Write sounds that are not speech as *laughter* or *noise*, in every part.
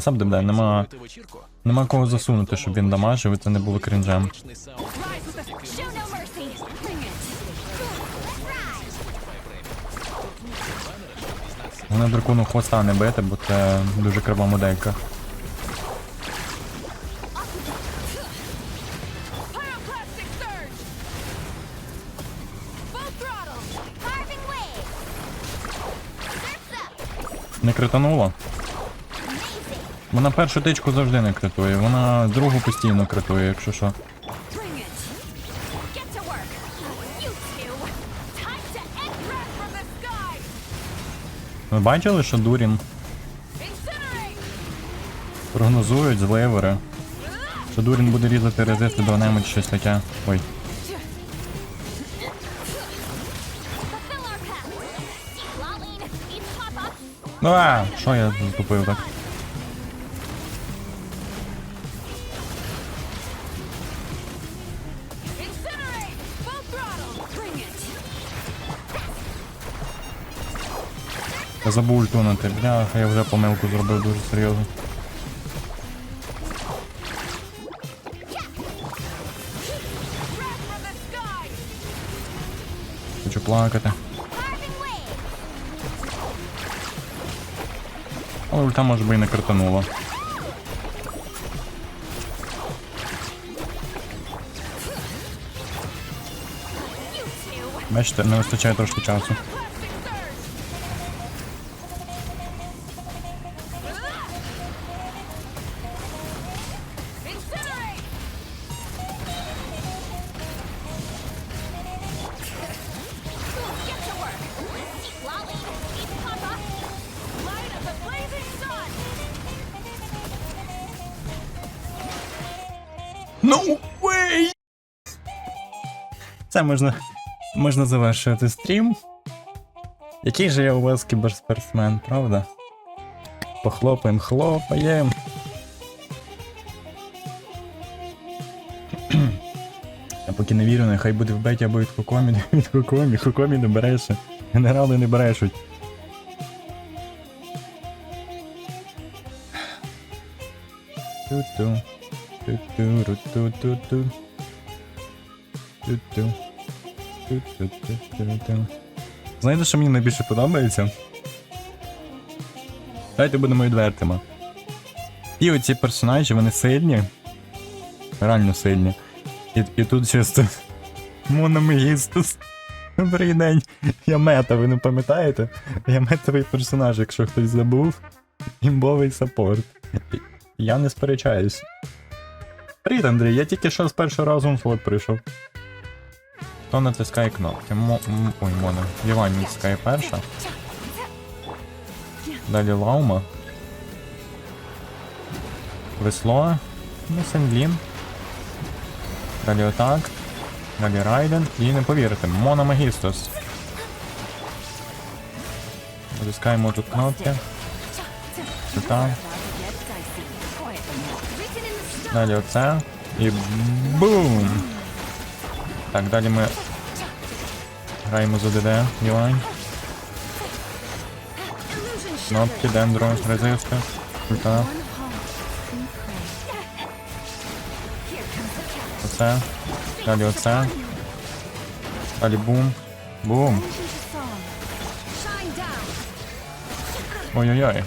не сам ДБД, нема, нема кого засунути, щоб він дамажив, і це не було крінжем. Головне дракону хвоста не бити, бо це дуже крива моделька. Pyroclastic surge. Вона першу тичку завжди не критує, вона другу постійно критує, якщо що. Ви бачили, що Дурін прогнозують з левери, що Дурін буде різати резисти до немочі щось таке. Ой. Ну а, що я заступив так? Я забув ультунути. Бляха, я вже помилку зробив дуже серйозно. Хочу плакати. Але ульта може би і не кританула. Бачите, не вистачає трошки часу. No way! Це можна. Можна завершувати стрім. Який же я у вас кіберспортсмен, правда? Похлопаємо, хлопаєм. *clears throat* Я поки не вірю, нехай буде в беті або від Хокомі, *laughs* від Хокомі, Хокомі не береше. Генерали не брешуть. Ту-ту. Знаєте, що мені найбільше подобається? Давайте будемо відвертими. І оці персонажі, вони сильні. Реально сильні. І, і тут чисто. Мономегістус. Добрий день. Я мета, ви не пам'ятаєте? Я метовий персонаж, якщо хтось забув. Імбовий саппорт. Я не сперечаюсь. Привіт, Андрій, я тільки що з першого разу флот прийшов. Хто натискає кнопки? Мо... Ой, моно. Євань натискає перша. Далі Лаума. Весло. Ну, Сендлін. Далі отак. Далі Райден. І не повірите, Мономагістос. Натискаємо тут кнопки. Це Далі оце. І бум! Так, далі ми граємо за ДД, Євань. Illusion Кнопки, дендро, резисти, ульта, оце. Далі оце. Далі бум. Бум. Shine down. Ой-ой-ой.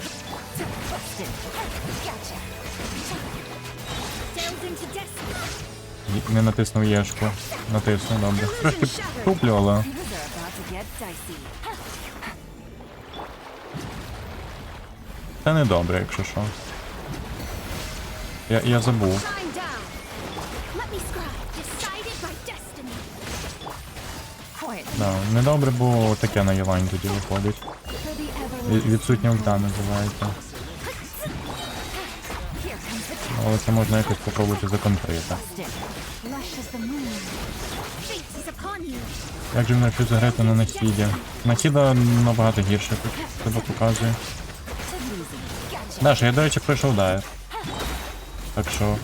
Не натиснув єшку. Натиснув, добре. Трошки але. Це не добре, якщо що. Я, я забув. Да, недобре, бо таке на Євань тоді виходить. Відсутня ульта називається. Але це можна якось попробувати законтрити. Як же навчу заграти на Нахіді? Нахіда набагато гірше тут тебе показує. Даша, я, до речі, пройшов дайв. Так що,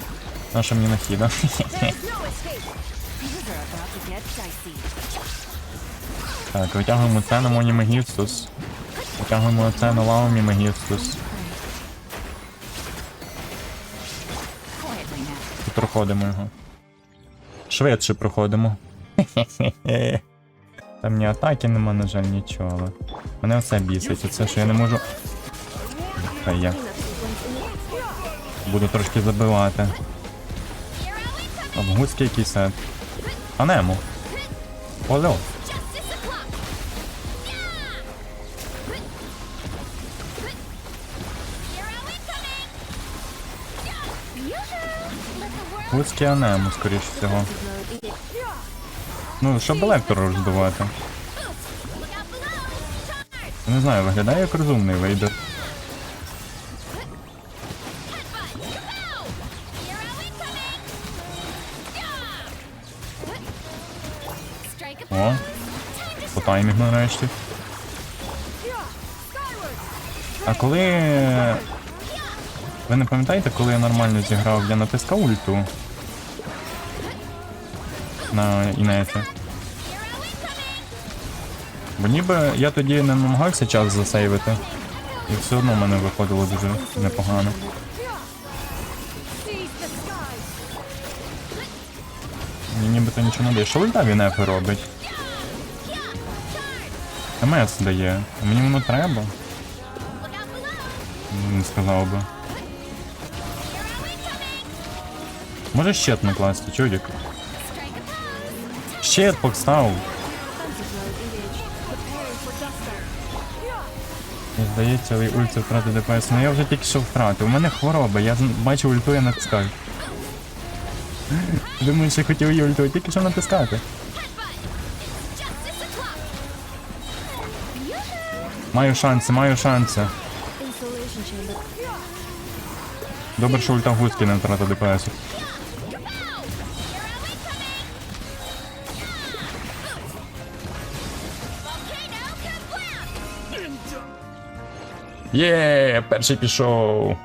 наша мені dicey. Так, витягуємо це на Моні Магістус. Витягуємо це на Лаумі Магістус. Проходимо його. Швидше проходимо. *laughs* Там ні атаки нема, на жаль, нічого. Мене все бісить, оце, що я не можу. Хай я. Буду трошки забивати. Обгузький якийсь сет. А нему. The анему, всього. Ну, щоб електро роздувати. Не знаю, виглядає як розумний вейдер. О, по таймінгу нарешті. А коли. Ви не пам'ятаєте, коли я нормально зіграв, я натискав ульту на інеті. Бо ніби я тоді не намагався час засейвити. І все одно в мене виходило дуже непогано. Мені нібито нічого не дає. Що ульта він ефи робить? МС дає. А Мені воно треба? Не сказав би. Може щит накласти, чудик? Щит покстав. І Здається, ульти втрати ДПС. Ну я вже тільки що втратив. У мене хвороба, я бачу ульту, я натискаю. *laughs* Думаю, що хотів її ульту, тільки що натискати. Маю шанси, маю шанси. Добре, що ульта гуски не втрата ДПС. Є, перший пішов.